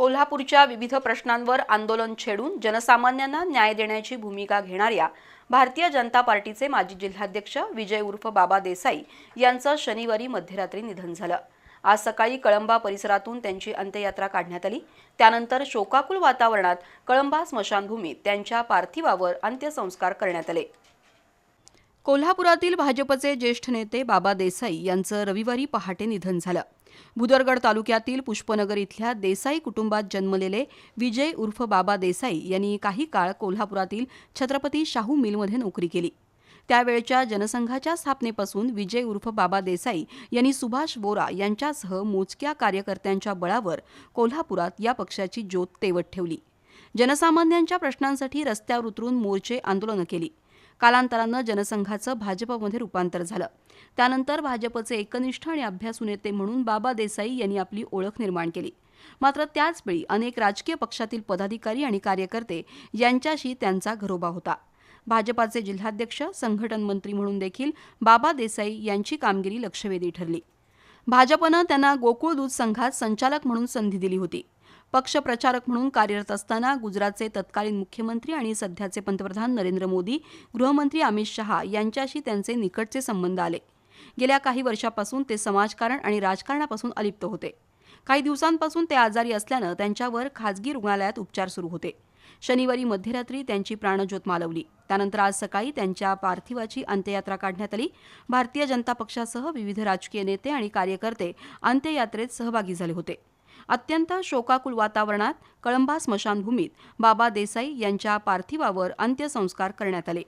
कोल्हापूरच्या विविध प्रश्नांवर आंदोलन छेडून जनसामान्यांना न्याय देण्याची भूमिका घेणाऱ्या भारतीय जनता पार्टीचे माजी जिल्हाध्यक्ष विजय उर्फ बाबा देसाई यांचं शनिवारी मध्यरात्री निधन झालं. आज सकाळी कळंबा परिसरातून त्यांची अंत्ययात्रा काढण्यात आली. त्यानंतर शोकाकुल वातावरणात कळंबा स्मशानभूमीत त्यांच्या पार्थिवावर अंत्यसंस्कार करण्यात आले. कोल्हापुरातील भाजपचे ज्येष्ठ नेते बाबा देसाई यांचं रविवारी पहाटे निधन झालं. भुदरगड तालुक्यातील पुष्पनगर इथल्या देसाई कुटुंबात जन्मलेले विजय उर्फ बाबा देसाई यांनी काही काळ कोल्हापुरातील छत्रपती शाहू मिलमध्ये नोकरी केली. त्यावेळच्या जनसंघाच्या स्थापनेपासून विजय उर्फ बाबा देसाई यांनी सुभाष बोरा यांच्यासह मोजक्या कार्यकर्त्यांच्या बळावर कोल्हापुरात या पक्षाची ज्योत तेवत ठेवली. जनसामान्यांच्या प्रश्नांसाठी रस्त्यावर उतरून मोर्चे आंदोलनं केली. कालांतरानं जनसंघाचं भाजपमध्ये रूपांतर झालं. त्यानंतर भाजपचे एकनिष्ठ आणि अभ्यासू नेते म्हणून बाबा देसाई यांनी आपली ओळख निर्माण केली. मात्र त्याचवेळी अनेक राजकीय पक्षातील पदाधिकारी आणि कार्यकर्ते यांच्याशी त्यांचा घरोबा होता. भाजपाचे जिल्हाध्यक्ष संघटन मंत्री म्हणून देखील बाबा देसाई यांची कामगिरी लक्षवेधी ठरली. भाजपनं त्यांना गोकुळ दूध संघात संचालक म्हणून संधी दिली होती. पक्ष प्रचारक म्हणून कार्यरत असताना गुजरातचे तत्कालीन मुख्यमंत्री आणि सध्याचे पंतप्रधान नरेंद्र मोदी गृहमंत्री अमित शहा यांच्याशी त्यांचे निकटचे संबंध आले. गेल्या काही वर्षापासून ते समाजकारण आणि राजकारणापासून अलिप्त होते. काही दिवसांपासून ते आजारी असल्यानं त्यांच्यावर खाजगी रुग्णालयात उपचार सुरू होते. शनिवारी मध्यरात्री त्यांची प्राणज्योत मालवली. त्यानंतर आज सकाळी त्यांच्या पार्थिवाची अंत्ययात्रा काढण्यात आली. भारतीय जनता पक्षासह विविध राजकीय नेते आणि कार्यकर्ते अंत्ययात्रेत सहभागी झाले होते. अत्यंत शोकाकुल वातावरणात कळंबा स्मशानभूमीत बाबा देसाई यांच्या पार्थिवावर अंत्यसंस्कार करण्यात आले.